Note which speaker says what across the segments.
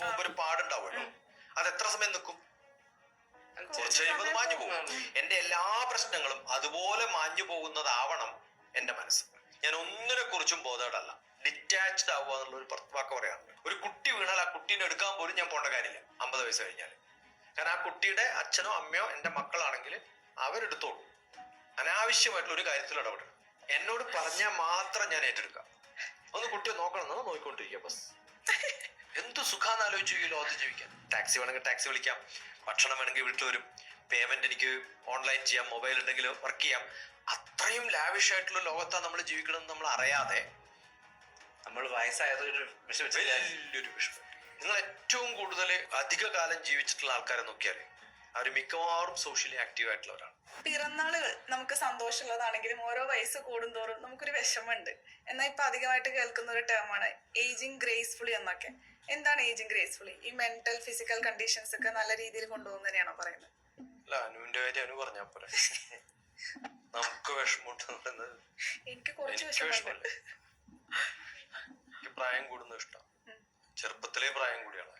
Speaker 1: പോകുമ്പോ ഒരു പാടുണ്ടാവുമല്ലോ? അത് എത്ര സമയം നിൽക്കും കുറച്ച് കഴിയുമ്പോൾ അത് മാഞ്ഞു പോകും. എന്റെ എല്ലാ പ്രശ്നങ്ങളും അതുപോലെ മാഞ്ഞു പോകുന്നതാവണം എന്റെ മനസ്സ്. ഞാൻ ഒന്നിനെ കുറിച്ചും ബോധവടല്ല ഡിറ്റാച്ച്ഡ് ആവുക എന്നുള്ള ഒരു വാക്ക് പറയാറുണ്ട്. ഒരു കുട്ടി വീണാൽ ആ കുട്ടീനെ എടുക്കാൻ പോലും ഞാൻ പോണ്ട കാര്യമില്ല. അമ്പത് വയസ്സ് കഴിഞ്ഞാൽ കാരണം ആ കുട്ടിയുടെ അച്ഛനോ അമ്മയോ എന്റെ മക്കളാണെങ്കിൽ അവരെടുത്തോളൂ. അനാവശ്യമായിട്ടുള്ള ഒരു കാര്യത്തിൽ ഇടപെടണം. എന്നോട് പറഞ്ഞാൽ മാത്രം ഞാൻ ഏറ്റെടുക്കാം ഒന്ന് കുട്ടിയെ നോക്കണം. എന്നോ നോക്കിക്കൊണ്ടിരിക്കുക. ബസ്. എന്ത് സുഖാന്ന് ആലോചിച്ചു ഈ ലോകത്ത് ജീവിക്കാൻ? ടാക്സി വേണമെങ്കിൽ ടാക്സി വിളിക്കാം. ഭക്ഷണം വേണമെങ്കിൽ വീട്ടിൽ വരും. പേയ്മെന്റ് എനിക്ക് ഓൺലൈൻ ചെയ്യാം. മൊബൈൽ ഉണ്ടെങ്കിൽ വർക്ക് ചെയ്യാം. അത്രയും ലാവിഷ് ആയിട്ടുള്ള ലോകത്താണ് നമ്മൾ ജീവിക്കണമെന്ന് നമ്മൾ അറിയാതെ
Speaker 2: നമ്മൾ വയസ്സായത് ഒരു
Speaker 1: വലിയൊരു വിഷമം. നിങ്ങൾ ഏറ്റവും കൂടുതൽ അധിക കാലം ജീവിച്ചിട്ടുള്ള ആൾക്കാരെ നോക്കിയാൽ അവർ മിക്കവാറും സോഷ്യലി ആക്റ്റീവ് ആയിട്ടുള്ളവരാണ്.
Speaker 3: പിറന്നാളുകൾ നമുക്ക് സന്തോഷമുള്ളതാണെങ്കിലും ഓരോ വയസ്സ് കൂടുന്തോറും നമുക്കൊരു വിഷമമുണ്ട്. എന്നാൽ ഇപ്പൊ അധികമായിട്ട് കേൾക്കുന്ന ഒരു ടേമാണ് ഏജിങ് ഗ്രേസ്ഫുള്ളി എന്നൊക്കെ. എന്താണ് ഏജിങ് ഗ്രേസ്ഫുള്ളി ഈ മെന്റൽ ഫിസിക്കൽ കണ്ടീഷൻസ് ഒക്കെ നല്ല രീതിയിൽ കൊണ്ടുപോകുന്നതിനെയാണോ പറയുന്നത്?
Speaker 1: അല്ല അനുവിന്റെ കാര്യം അനു പറഞ്ഞാ പോലെ നമുക്ക്
Speaker 3: എനിക്ക് കുറച്ച്
Speaker 1: എനിക്ക്
Speaker 3: വിഷമമുണ്ട്.
Speaker 1: എനിക്ക് പ്രായം കൂടുന്നത് ഇഷ്ടം. ചെറുപ്പത്തിലേ പ്രായം കൂടിയാണ്.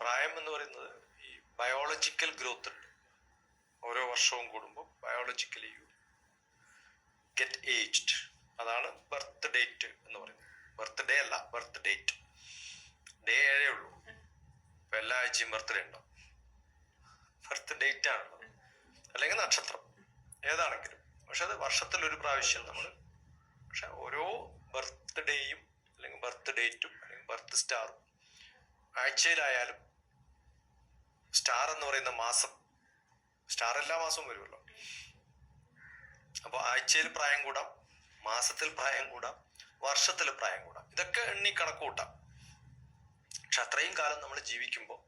Speaker 1: പ്രായം എന്ന് പറയുന്നത് ഈ ബയോളജിക്കൽ ഗ്രോത്ത് ഉണ്ട്. ഓരോ വർഷവും കൂടുമ്പോൾ ബയോളജിക്കലി യു ഗെറ്റ് ഏജ്ഡ് അതാണ് ബർത്ത് ഡേറ്റ് എന്ന് പറയുന്നത്. ബർത്ത് ഡേ അല്ല ബർത്ത് ഡേറ്റ് ഡേ ഏഴേ ഉള്ളൂ. ഇപ്പൊ എല്ലാ ആഴ്ചയും ബർത്ത്ഡേ ഉണ്ടോ? ബർത്ത് ഡേറ്റ് ആണല്ലോ. അല്ലെങ്കിൽ നക്ഷത്രം. ഏതാണെങ്കിലും. പക്ഷെ അത് വർഷത്തിൽ ഒരു പ്രാവശ്യം നമ്മൾ പക്ഷെ ഓരോ ബർത്ത് ഡേയും അല്ലെങ്കിൽ ബർത്ത് ഡേറ്റും അല്ലെങ്കിൽ ബർത്ത് സ്റ്റാറും ആഴ്ചയിലായാലും സ്റ്റാർ എന്ന് പറയുന്ന മാസം സ്റ്റാർ എല്ലാ മാസവും വരുമല്ലോ. അപ്പൊ ആഴ്ചയിൽ പ്രായം കൂടാം മാസത്തിൽ പ്രായം കൂടാം വർഷത്തിൽ പ്രായം കൂടാം. ഇതൊക്കെ എണ്ണി കണക്ക് കൂട്ടാം പക്ഷെ അത്രയും കാലം നമ്മൾ ജീവിക്കുമ്പോൾ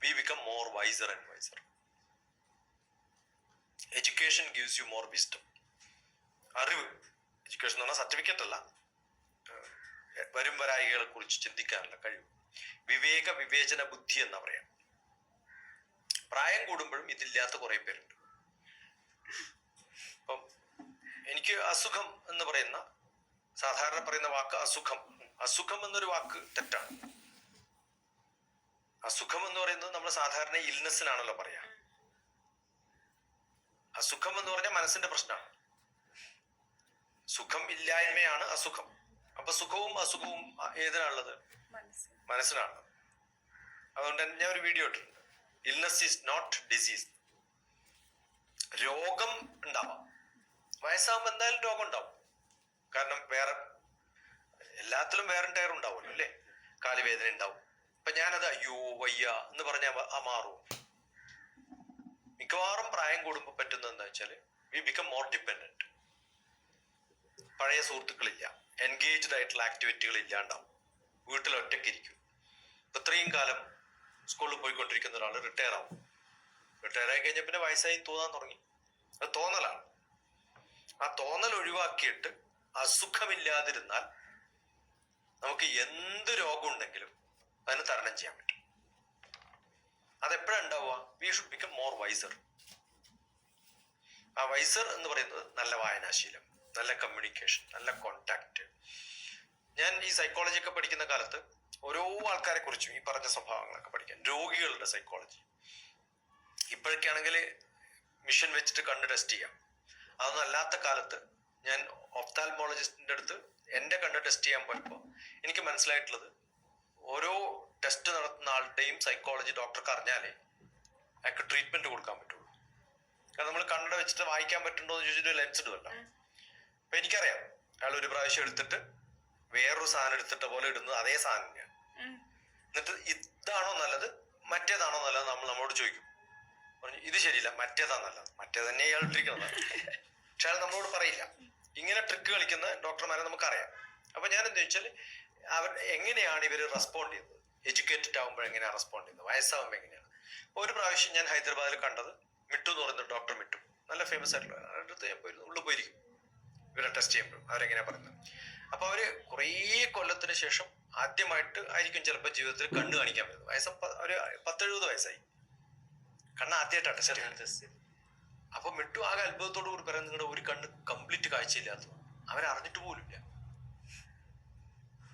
Speaker 1: we become more wiser and wiser education gives you more wisdom അറിവ് എഡ്യൂക്കേഷൻ എന്ന് പറഞ്ഞാൽ സർട്ടിഫിക്കറ്റ് അല്ല. വരും വരായികളെ കുറിച്ച് ചിന്തിക്കാനുള്ള കഴിവ്. വിവേക വിവേചന ബുദ്ധി എന്നാ പറയാം. പ്രായം കൂടുമ്പോഴും ഇതില്ലാത്ത കുറെ പേരുണ്ട്. അപ്പം എനിക്ക് അസുഖം എന്ന് പറയുന്ന സാധാരണ പറയുന്ന വാക്ക് അസുഖം. അസുഖം എന്നൊരു വാക്ക് തെറ്റാണ്. അസുഖം എന്ന് പറയുന്നത് നമ്മൾ സാധാരണ ഇൽനെസ്സിനാണല്ലോ പറയാ. അസുഖം എന്ന് പറഞ്ഞാൽ മനസ്സിന്റെ പ്രശ്നമാണ്. സുഖം ഇല്ലായ്മയാണ് അസുഖം. അപ്പൊ സുഖവും അസുഖവും ഏതിനാണുള്ളത്?
Speaker 3: മനസ്സ്
Speaker 1: മനസ്സിനാണ്. അതുകൊണ്ട് ഞാൻ ഒരു വീഡിയോ ഇട്ടിട്ടുണ്ട്. ഇൽനെസ് ഈസ് നോട്ട് ഡിസീസ് രോഗം ഉണ്ടാവാം. വയസ്സാകുമ്പോൾ എന്തായാലും രോഗം ഉണ്ടാവും കാരണം വേറെ എല്ലാത്തിലും വേറെ ടയർ ഉണ്ടാവുമല്ലോ അല്ലേ? കാലുവേദന ഉണ്ടാവും. ഇപ്പൊ ഞാനത് അയ്യോ വയ്യ എന്ന് പറഞ്ഞാൽ ആ മാറും. മിക്കവാറും പ്രായം കൂടുമ്പോൾ പറ്റുന്നത് എന്താ വെച്ചാൽ വി ബിക്കം മോർ ഡിപ്പെൻഡന്റ് പഴയ സുഹൃത്തുക്കളില്ല. എൻഗേജ്ഡ് ആയിട്ടുള്ള ആക്ടിവിറ്റികൾ ഇല്ലാണ്ടാവും വീട്ടിൽ ഒറ്റയ്ക്കിരിക്കും ഇത്രയും കാലം സ്കൂളിൽ പോയിക്കൊണ്ടിരിക്കുന്ന ഒരാൾ റിട്ടയർ ആവും. റിട്ടയർ ആയി കഴിഞ്ഞ പിന്നെ വയസ്സായി തോന്നാൻ തുടങ്ങി. അത് തോന്നലാണ്. ആ തോന്നൽ ഒഴിവാക്കിയിട്ട് അസുഖമില്ലാതിരുന്നാൽ നമുക്ക് എന്ത് രോഗം ഉണ്ടെങ്കിലും അതിന് തരണം ചെയ്യാൻ പറ്റും. അതെപ്പോഴാണ് ഉണ്ടാവുക? We should become more wiser ആ വൈസർ എന്ന് പറയുന്നത് നല്ല വായനാശീലം നല്ല കമ്മ്യൂണിക്കേഷൻ നല്ല കോണ്ടാക്ട് ഞാൻ ഈ സൈക്കോളജി ഒക്കെ പഠിക്കുന്ന കാലത്ത് ഓരോ ആൾക്കാരെ കുറിച്ചും ഈ പറഞ്ഞ സ്വഭാവങ്ങളൊക്കെ പഠിക്കാം രോഗികളുടെ സൈക്കോളജി ഇപ്പോഴൊക്കെ ആണെങ്കിൽ മിഷൻ വെച്ചിട്ട് കണ്ണ് ടെസ്റ്റ് ചെയ്യാം. അതൊന്നും അല്ലാത്ത കാലത്ത് ഞാൻ ഒഫ്താൽമോളജിസ്റ്റിന്റെ അടുത്ത് എന്റെ കണ്ണ് ടെസ്റ്റ് ചെയ്യാൻ പോയപ്പോൾ എനിക്ക് മനസ്സിലായിട്ടുള്ളത് ഓരോ ടെസ്റ്റ് നടത്തുന്ന ആളുടെയും സൈക്കോളജി ഡോക്ടർക്ക് അറിഞ്ഞാലേ അയാൾക്ക് ട്രീറ്റ്മെന്റ് കൊടുക്കാൻ പറ്റുള്ളൂ. കാരണം നമ്മൾ കണ്ണട വെച്ചിട്ട് വായിക്കാൻ പറ്റുണ്ടോ എന്ന് ചോദിച്ചിട്ട് ലെൻസ് ഇടുവല്ല. അപ്പൊ എനിക്കറിയാം. അയാൾ ഒരു പ്രാവശ്യം എടുത്തിട്ട് വേറൊരു സാധനം എടുത്തിട്ട പോലെ ഇടുന്നത് അതേ സാധനം. എന്നിട്ട് ഇതാണോ നല്ലത്? മറ്റേതാണോ നല്ലത് നമ്മൾ നമ്മളോട് ചോദിക്കും. പറഞ്ഞു ഇത് ശരിയില്ല മറ്റേതാ നല്ലത്. മറ്റേ തന്നെ ഇയാൾ ഇട്ടിരിക്കുന്നത്. പക്ഷെ അയാൾ നമ്മളോട് പറയില്ല. ഇങ്ങനെ ട്രിക്ക് കളിക്കുന്ന ഡോക്ടർമാരെ നമുക്കറിയാം. അപ്പൊ ഞാൻ എന്താ വെച്ചാൽ അവർ എങ്ങനെയാണ് ഇവർ റെസ്പോണ്ട് ചെയ്യുന്നത്? എഡ്യൂക്കേറ്റഡ് ആകുമ്പോൾ എങ്ങനെയാണ് റെസ്പോണ്ട് ചെയ്യുന്നത്? വയസ്സാകുമ്പോൾ എങ്ങനെയാണ്? ഒരു പ്രാവശ്യം ഞാൻ ഹൈദരാബാദിൽ കണ്ടത് മിട്ടു എന്ന് പറയുന്ന ഡോക്ടർ മിട്ടു. നല്ല ഫേമസ് ആയിട്ടുള്ള അടുത്ത് ഞാൻ പോയിരുന്നു ഉള്ളിൽ പോയിരിക്കും. ഇവരെ ടെസ്റ്റ് ചെയ്യുമ്പോഴും അവരെങ്ങനെയാ പറയുന്നത്? അപ്പൊ അവർ കുറേ കൊല്ലത്തിന് ശേഷം ആദ്യമായിട്ട് ആയിരിക്കും ചിലപ്പോൾ ജീവിതത്തിൽ കണ്ണ് കാണിക്കാൻ പറ്റുന്നത്. വയസ്സ ഒരു പത്തെഴുപത് വയസ്സായി. കണ്ണ് ആദ്യമായിട്ടാണ് ടെസ്റ്റ് ചെയ്യുന്നത് അപ്പൊ മിട്ടു ആകെ അത്ഭുതത്തോടു കൂടി പറയാൻ നിങ്ങളുടെ ഒരു കണ്ണ് കംപ്ലീറ്റ് കാഴ്ചയില്ലാത്തത്. അവരറിഞ്ഞിട്ട് പോലുമില്ല.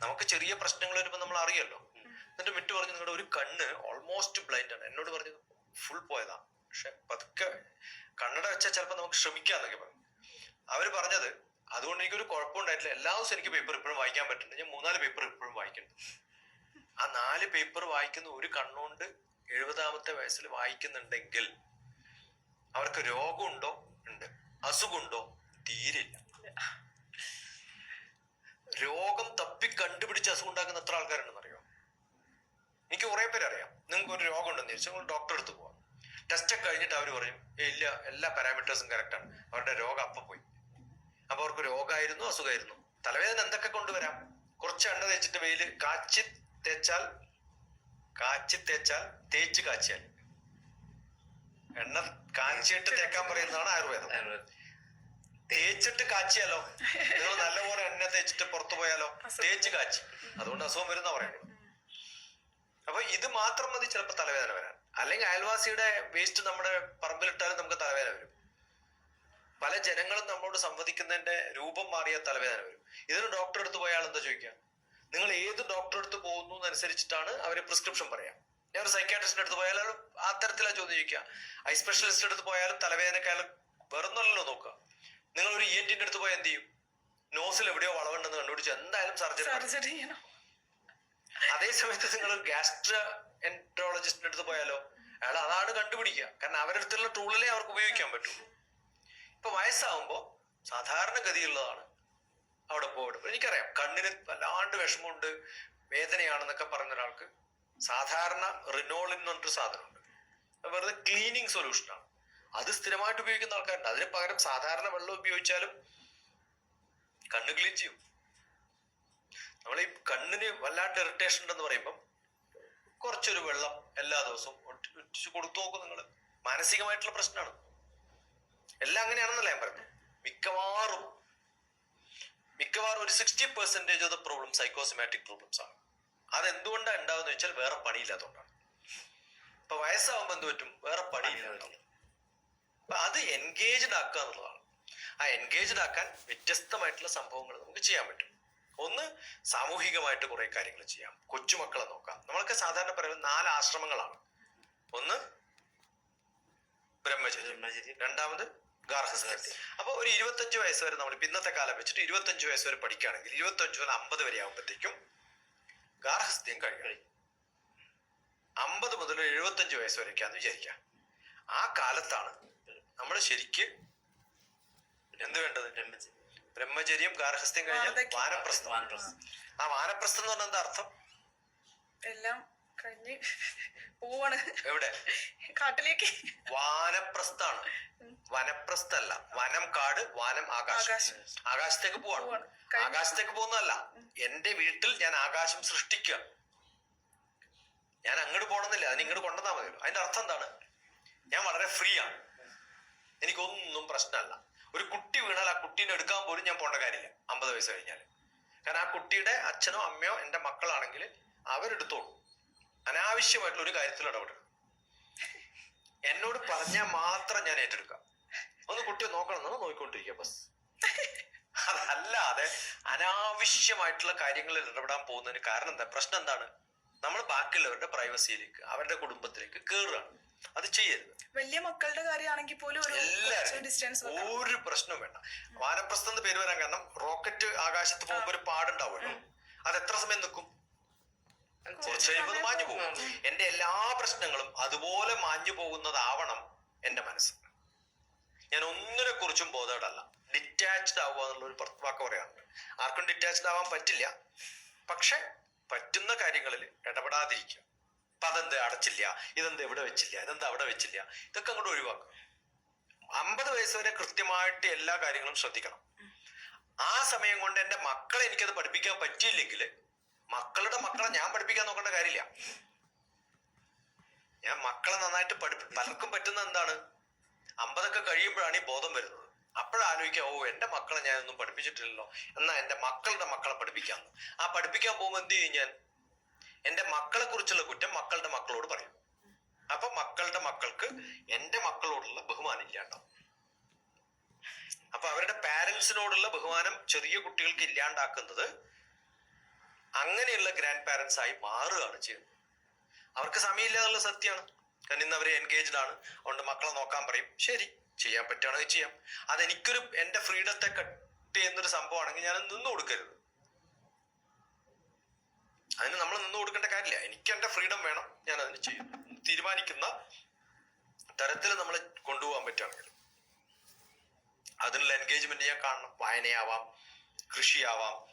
Speaker 1: നമുക്ക് ചെറിയ പ്രശ്നങ്ങൾ വരുമ്പോൾ നമ്മൾ അറിയല്ലോ എന്നിട്ട് മിട്ടു പറഞ്ഞു നിങ്ങളുടെ ഒരു കണ്ണ് ഓൾമോസ്റ്റ് ബ്ലൈൻഡ് ആണ്. എന്നോട് പറഞ്ഞു ഫുൾ പോയതാ. പക്ഷെ പതുക്കെ കണ്ണട വെച്ചാൽ ചിലപ്പോൾ നമുക്ക് ശ്രമിക്കാന്നൊക്കെ പറഞ്ഞു. അവർ പറഞ്ഞത് അതുകൊണ്ട് എനിക്കൊരു കുഴപ്പമുണ്ടായിട്ടില്ല. എല്ലാ ദിവസവും എനിക്ക് പേപ്പർ ഇപ്പോഴും വായിക്കാൻ പറ്റുന്നുണ്ട്. ഞാൻ മൂന്നാൽ പേപ്പർ ഇപ്പോഴും വായിക്കുന്നുണ്ട്. ആ നാല് പേപ്പർ വായിക്കുന്ന ഒരു കണ്ണുകൊണ്ട് എഴുപതാമത്തെ വയസ്സിൽ വായിക്കുന്നുണ്ടെങ്കിൽ അവർക്ക് രോഗമുണ്ടോ? ഉണ്ട്. അസുഖമുണ്ടോ? തീരില്ല രോഗം തപ്പി കണ്ടുപിടിച്ച് അസുഖം ഉണ്ടാക്കുന്ന എത്ര ആൾക്കാരുണ്ടെന്ന് എനിക്ക് കുറെ പേരറിയാം നിങ്ങൾക്ക് ഒരു രോഗം ഉണ്ടെന്ന് ചോദിച്ചാൽ നിങ്ങൾ ഡോക്ടറെ അടുത്ത് പോവാം. ടെസ്റ്റ് ഒക്കെ കഴിഞ്ഞിട്ട് അവർ പറയും "ഏയ് ഇല്ല എല്ലാ പാരാമീറ്റേഴ്സും കറക്റ്റ് ആണ്. അവരുടെ രോഗം അപ്പൊ പോയി. അപ്പൊ അവർക്ക് രോഗമായിരുന്നു അസുഖമായിരുന്നു തലവേദന എന്തൊക്കെ കൊണ്ടുവരാം? കുറച്ച് എണ്ണ തേച്ചിട്ട് വെയിൽ കാച്ചി തേച്ചാൽ കാച്ചി തേച്ചാൽ തേച്ച് കാച്ചിയാൽ. എണ്ണ കാച്ചിട്ട് തേക്കാൻ പറയുന്നതാണ് ആയുർവേദം. തേച്ചിട്ട് കാച്ചിയാലോ? നിങ്ങൾ നല്ലപോലെ എണ്ണ തേച്ചിട്ട് പുറത്തു പോയാലോ? തേച്ച് കാച്ചി. അതുകൊണ്ട് അസുഖം വരുന്ന പറയുന്നത്. അപ്പൊ ഇത് മാത്രം മതി ചിലപ്പോൾ തലവേദന വരാൻ. അല്ലെങ്കിൽ അയൽവാസിയുടെ വേസ്റ്റ് നമ്മുടെ പറമ്പിലിട്ടാലും നമുക്ക് തലവേദന വരും. പല ജനങ്ങളും നമ്മളോട് സംവദിക്കുന്നതിന്റെ രൂപം മാറിയ തലവേദന വരും. ഇതിന് ഡോക്ടർ അടുത്ത് പോയാൽ എന്താ ചോദിക്കുക നിങ്ങൾ ഏത് ഡോക്ടർ അടുത്ത് പോകുന്നു എന്നനുസരിച്ചിട്ടാണ് അവർ പ്രിസ്ക്രിപ്ഷൻ പറയാം. ഞാൻ ഒരു സൈക്കാട്രിസ്റ്റിന്റെ അടുത്ത് പോയാലും ആ തരത്തിലാണ് ചോദ്യം ചോദിക്കുക ഐ സ്പെഷ്യലിസ്റ്റ് അടുത്ത് പോയാലും തലവേദനക്കായാലും വെറുന്നല്ലോ നോക്കുക നിങ്ങൾ ഒരു ഇ എൻ ടിന്റെ അടുത്ത് പോയാൽ എന്ത് ചെയ്യും? നോസിൽ എവിടെയോ വളവുണ്ടെന്ന് കണ്ടുപിടിച്ച് എന്തായാലും സർജറി
Speaker 3: സർജറി ചെയ്യണം.
Speaker 1: അതേ സമയത്ത് നിങ്ങൾ ഗ്യാസ്ട്ര എൻട്രോളജിസ്റ്റിന്റെ അടുത്ത് പോയാലോ? അയാൾ അതാണ് കണ്ടുപിടിക്കുക കാരണം അവരുടെ അടുത്തുള്ള ടൂളിലേ അവർക്ക് ഉപയോഗിക്കാൻ പറ്റുള്ളൂ ഇപ്പൊ വയസ്സാവുമ്പോ സാധാരണഗതിയുള്ളതാണ് അവിടെ പോയിട്ട് എനിക്കറിയാം കണ്ണിന് വല്ലാണ്ട് വിഷമമുണ്ട് വേദനയാണെന്നൊക്കെ പറഞ്ഞ ഒരാൾക്ക് സാധാരണ റിനോളിൻ എന്ന് പറഞ്ഞൊരു സാധനമുണ്ട്. വെറുതെ ക്ലീനിങ് സൊല്യൂഷനാണ് അത് സ്ഥിരമായിട്ട് ഉപയോഗിക്കുന്ന ആൾക്കാരുണ്ട്. അതിന് പകരം സാധാരണ വെള്ളം ഉപയോഗിച്ചാലും കണ്ണ് ക്ലീൻ ചെയ്യും. നമ്മൾ ഈ കണ്ണിന് വല്ലാണ്ട് ഇറിറ്റേഷൻ ഉണ്ടെന്ന് പറയുമ്പം കുറച്ചൊരു വെള്ളം എല്ലാ ദിവസവും കൊടുത്തു നോക്കും നിങ്ങൾ മാനസികമായിട്ടുള്ള പ്രശ്നമാണ്. എല്ലാം അങ്ങനെയാണെന്നല്ല ഞാൻ പറഞ്ഞത് മിക്കവാറും മിക്കവാറും ഒരു sixty percentage of the problem psychosomatic problems ആണ്. അതെന്തുകൊണ്ടാണ് ഉണ്ടാവുന്ന വെച്ചാൽ വേറെ പണിയില്ലാത്തതുകൊണ്ടാണ് ഇപ്പൊ വയസ്സാവുമ്പോൾ എന്ത് പറ്റും? വേറെ പണിയില്ലാത്തതുകൊണ്ട് അപ്പൊ അത് എൻഗേജ്ഡ് ആക്കുക എന്നുള്ളതാണ്. ആ എൻഗേജ്ഡ് ആക്കാൻ വ്യത്യസ്തമായിട്ടുള്ള സംഭവങ്ങൾ നമുക്ക് ചെയ്യാൻ പറ്റും. ഒന്ന് സാമൂഹികമായിട്ട് കുറെ കാര്യങ്ങൾ ചെയ്യാം. കൊച്ചുമക്കളെ നോക്കാം. നമ്മളൊക്കെ സാധാരണ പറയുന്നത് നാല് ആശ്രമങ്ങളാണ്. ഒന്ന് ബ്രഹ്മചര്യം
Speaker 2: ബ്രഹ്മചര്യം.
Speaker 1: അപ്പൊ ഒരു ഇരുപത്തഞ്ച് വയസ്സ് വരെ നമ്മൾ ഇന്നത്തെ കാലം വെച്ചിട്ട് ഇരുപത്തഞ്ച് വയസ്സ് വരെ പഠിക്കുകയാണെങ്കിൽ ഇരുപത്തഞ്ച് മുതൽ അമ്പത് വരെ ആകുമ്പോഴത്തേക്കും ഗാർഹസ്ഥ്യം കഴിയും. അമ്പത് മുതൽ എഴുപത്തഞ്ച് വയസ്സ് വരെയൊക്കെയാന്ന് വിചാരിക്കാം ആ കാലത്താണ് നമ്മൾ ശരിക്ക് എന്ത് വേണ്ടത്? ബ്രഹ്മചര്യം ഗാർഹസ്ഥ്യം കഴിഞ്ഞാൽ
Speaker 3: വാനപ്രസ്ഥ
Speaker 1: വാനപ്രസ്ഥം.
Speaker 2: വാനപ്രസ്ഥം.
Speaker 1: ആ വാനപ്രസ്ഥം എന്ന് പറഞ്ഞാൽ എന്താ അർത്ഥം?
Speaker 3: എല്ലാം കഴിഞ്ഞ് പോവാണ്.
Speaker 1: എവിടെ?
Speaker 3: കാട്ടിലേക്ക്.
Speaker 1: വാനപ്രസ്ഥാണ്. വനപ്രസ്ഥല്ല. വനം കാട് വാനം ആകാശം.
Speaker 3: ആകാശം.
Speaker 1: ആകാശത്തേക്ക് പോവാണ്. ആകാശത്തേക്ക് പോകുന്നതല്ല. എന്റെ വീട്ടിൽ ഞാൻ ആകാശം സൃഷ്ടിക്കുക. ഞാൻ അങ്ങോട്ട് പോകണമെന്നില്ല അതിന് ഇങ്ങോട്ട് കൊണ്ടുവന്നാൽ മതിയല്ലോ. അതിന്റെ അർത്ഥം എന്താണ്? ഞാൻ വളരെ ഫ്രീ ആണ്. എനിക്കൊന്നും പ്രശ്നമല്ല. ഒരു കുട്ടി വീണാൽ ആ കുട്ടീനെ എടുക്കാൻ പോലും ഞാൻ പോണ്ട കാര്യമില്ല. അമ്പത് വയസ്സ് കഴിഞ്ഞാൽ കാരണം ആ കുട്ടിയുടെ അച്ഛനോ അമ്മയോ എന്റെ മക്കളാണെങ്കിൽ അവരെടുത്തോളൂ. അനാവശ്യമായിട്ടുള്ള ഒരു കാര്യത്തിൽ ഇടപെടരുത്. എന്നോട് പറഞ്ഞാൽ മാത്രം ഞാൻ ഏറ്റെടുക്കാം. ഒന്ന് കുട്ടിയെ നോക്കണം എന്നാണ് നോക്കിക്കൊണ്ടിരിക്കുക ബസ്. അതല്ലാതെ അനാവശ്യമായിട്ടുള്ള കാര്യങ്ങളിൽ ഇടപെടാൻ പോകുന്നതിന് കാരണം എന്താ? പ്രശ്നം എന്താണ്? നമ്മൾ ബാക്കിയുള്ളവരുടെ പ്രൈവസിയിലേക്ക് അവരുടെ കുടുംബത്തിലേക്ക് കേറുകയാണ് അത് ചെയ്യരുത്.
Speaker 3: വലിയ മക്കളുടെ കാര്യമാണെങ്കിൽ പോലും ഒരു
Speaker 1: പ്രശ്നവും വേണ്ട. വാനപ്രസ്ഥം എന്ന് പേര് വരാൻ കാരണം റോക്കറ്റ് ആകാശത്ത് പോകുമ്പോൾ ഒരു പാടുണ്ടാവുമല്ലോ. അത് എത്ര സമയം നിൽക്കും? അത് മാഞ്ഞു പോകും. എന്റെ എല്ലാ പ്രശ്നങ്ങളും അതുപോലെ മാഞ്ഞു പോകുന്നതാവണം എന്റെ മനസ്സ്. ഞാൻ ഒന്നിനെ കുറിച്ചും ബോധവടല്ല ഡിറ്റാച്ച്ഡ് ആവുക എന്നുള്ള ഒരു വാക്ക് പറയാറുണ്ട് ആർക്കും ഡിറ്റാച്ച്ഡ് ആവാൻ പറ്റില്ല. പക്ഷെ പറ്റുന്ന കാര്യങ്ങളിൽ ഇടപെടാതിരിക്കുക. അപ്പൊ അതെന്ത് അടച്ചില്ല? ഇതെന്ത് എവിടെ വെച്ചില്ല? ഇതെന്ത് അവിടെ വെച്ചില്ല? ഇതൊക്കെ അങ്ങോട്ട് ഒഴിവാക്കുക. അമ്പത് വയസ്സ് വരെ കൃത്യമായിട്ട് എല്ലാ കാര്യങ്ങളും ശ്രദ്ധിക്കണം. ആ സമയം കൊണ്ട് എന്റെ മക്കളെ എനിക്കത് പഠിപ്പിക്കാൻ പറ്റിയില്ലെങ്കിൽ മക്കളുടെ മക്കളെ ഞാൻ പഠിപ്പിക്കാൻ നോക്കേണ്ട കാര്യമില്ല. ഞാൻ മക്കളെ നന്നായിട്ട് പഠിപ്പി പലർക്കും പറ്റുന്ന എന്താണ്? അമ്പതൊക്കെ കഴിയുമ്പോഴാണ് ഈ ബോധം വരുന്നത്. അപ്പോഴാലോചിക്കുക ഓ എന്റെ മക്കളെ ഞാനൊന്നും പഠിപ്പിച്ചിട്ടില്ലല്ലോ. എന്നാ എന്റെ മക്കളുടെ മക്കളെ പഠിപ്പിക്കാമെന്ന് ആ പഠിപ്പിക്കാൻ പോകുമ്പോൾ എന്ത് ചെയ്യും ഞാൻ? എന്റെ മക്കളെ കുറിച്ചുള്ള കുറ്റം മക്കളുടെ മക്കളോട് പറയും. അപ്പൊ മക്കളുടെ മക്കൾക്ക് എന്റെ മക്കളോടുള്ള ബഹുമാനം ഇല്ലാണ്ടാവും അപ്പൊ അവരുടെ പാരന്റ്സിനോടുള്ള ബഹുമാനം ചെറിയ കുട്ടികൾക്ക് ഇല്ലാണ്ടാക്കുന്നത് അങ്ങനെയുള്ള ഗ്രാൻഡ് പാരൻസ് ആയി മാറുകയാണ് ചെയ്യുന്നത്. അവർക്ക് സമയമില്ല എന്നുള്ള സത്യമാണ്. കാരണം ഇന്ന് അവർ എൻഗേജ്ഡ് ആണ്. അതുകൊണ്ട് മക്കളെ നോക്കാൻ പറയും. ശരി ചെയ്യാൻ പറ്റുകയാണെങ്കിൽ ചെയ്യാം. അതെനിക്കൊരു എന്റെ ഫ്രീഡത്തെ കട്ട് ചെയ്യുന്നൊരു സംഭവമാണെങ്കിൽ ഞാൻ നിന്ന് കൊടുക്കരുത്. അതിന് നമ്മൾ നിന്ന് കൊടുക്കേണ്ട കാര്യമില്ല. എനിക്ക് എന്റെ ഫ്രീഡം വേണം. ഞാൻ അതിന് ചെയ്യും. തീരുമാനിക്കുന്ന തരത്തിൽ നമ്മൾ കൊണ്ടുപോകാൻ പറ്റുകയാണെങ്കിൽ അതിനുള്ള എൻഗേജ്മെന്റ് ഞാൻ കാണണം. വായനയാവാം കൃഷിയാവാം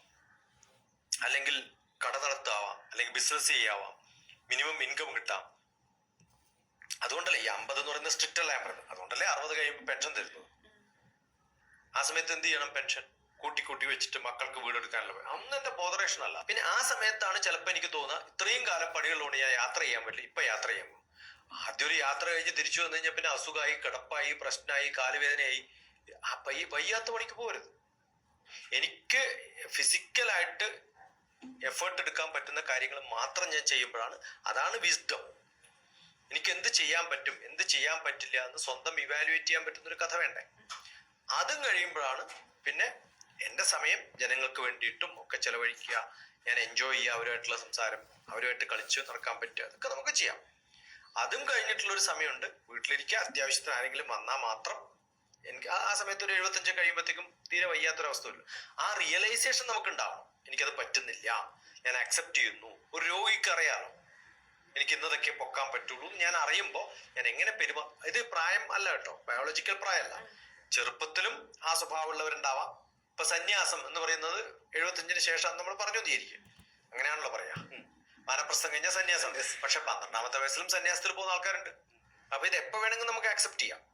Speaker 1: അല്ലെങ്കിൽ കട നടത്താവാം അല്ലെങ്കിൽ ബിസിനസ് ചെയ്യാവാം. മിനിമം ഇൻകം കിട്ടാം. അതുകൊണ്ടല്ലേ ഈ അമ്പത് എന്ന് പറയുന്നത് സ്ട്രിക്റ്റ് അല്ല പറഞ്ഞത്. അതുകൊണ്ടല്ലേ അറുപത് കഴിയുമ്പോൾ പെൻഷൻ തരുന്നത്? ആ സമയത്ത് എന്ത് ചെയ്യണം പെൻഷൻ കൂട്ടി കൂട്ടി വെച്ചിട്ട് മക്കൾക്ക് വീടെടുക്കാനുള്ള അന്ന് എന്റെ ബോധറേഷൻ അല്ല. പിന്നെ ആ സമയത്താണ് ചിലപ്പോൾ എനിക്ക് തോന്നുക ഇത്രയും കാലം പണികളിലൂടെ ഞാൻ യാത്ര ചെയ്യാൻ പറ്റില്ല. ഇപ്പൊ യാത്ര ചെയ്യാൻ പോകും. ആദ്യം ഒരു യാത്ര കഴിഞ്ഞ് തിരിച്ചു വന്നു കഴിഞ്ഞാൽ പിന്നെ അസുഖമായി കിടപ്പായി പ്രശ്നമായി കാലുവേദനയായി. ആ പയ്യ വയ്യാത്ത പണിക്ക് പോരുത് എനിക്ക് ഫിസിക്കലായിട്ട് എഫേർട്ട് എടുക്കാൻ പറ്റുന്ന കാര്യങ്ങൾ മാത്രം ഞാൻ ചെയ്യുമ്പോഴാണ്. അതാണ് വിസ്ഡം എനിക്ക് എന്ത് ചെയ്യാൻ പറ്റും എന്ത് ചെയ്യാൻ പറ്റില്ല എന്ന് സ്വന്തം ഇവാലുവേറ്റ് ചെയ്യാൻ പറ്റുന്ന ഒരു കഥ വേണ്ടേ? അതും കഴിയുമ്പോഴാണ് പിന്നെ എന്റെ സമയം ജനങ്ങൾക്ക് വേണ്ടിയിട്ടും ഒക്കെ ചെലവഴിക്കുക. ഞാൻ എൻജോയ് ചെയ്യുക അവരുമായിട്ടുള്ള സംസാരം അവരുമായിട്ട് കളിച്ച് നടക്കാൻ പറ്റുക. അതൊക്കെ നമുക്ക് ചെയ്യാം. അതും കഴിഞ്ഞിട്ടുള്ള ഒരു സമയമുണ്ട്. വീട്ടിലിരിക്കുക അത്യാവശ്യത്തിന് ആരെങ്കിലും വന്നാൽ മാത്രം എനിക്ക് ആ- സമയത്ത് ഒരു എഴുപത്തഞ്ച് കഴിയുമ്പോഴത്തേക്കും തീരെ വയ്യാത്തൊരവസ്ഥ വരും ആ റിയലൈസേഷൻ നമുക്ക് ഉണ്ടാവണം എനിക്കത് പറ്റുന്നില്ല. ഞാൻ അക്സെപ്റ്റ് ചെയ്യുന്നു. ഒരു രോഗിക്ക് അറിയാമോ എനിക്ക് ഇന്നതൊക്കെ പൊക്കാൻ പറ്റുള്ളൂ ഞാൻ അറിയുമ്പോൾ ഞാൻ എങ്ങനെ പെരുമാ ഇത് പ്രായം അല്ല കേട്ടോ. ബയോളജിക്കൽ പ്രായമല്ല. ചെറുപ്പത്തിലും ആ സ്വഭാവമുള്ളവരുണ്ടാവാം. ഇപ്പൊ സന്യാസം എന്ന് പറയുന്നത് എഴുപത്തഞ്ചിന് ശേഷം നമ്മൾ പറഞ്ഞു തീരിക്കും അങ്ങനെയാണല്ലോ പറയാ. മാനപ്രസം കഴിഞ്ഞാൽ സന്യാസം. പക്ഷെ പന്ത്രണ്ടാമത്തെ വയസ്സിലും സന്യാസത്തിൽ പോകുന്ന ആൾക്കാരുണ്ട്. അപ്പൊ ഇത് എപ്പോ വേണമെങ്കിലും നമുക്ക് അക്സെപ്റ്റ് ചെയ്യാം.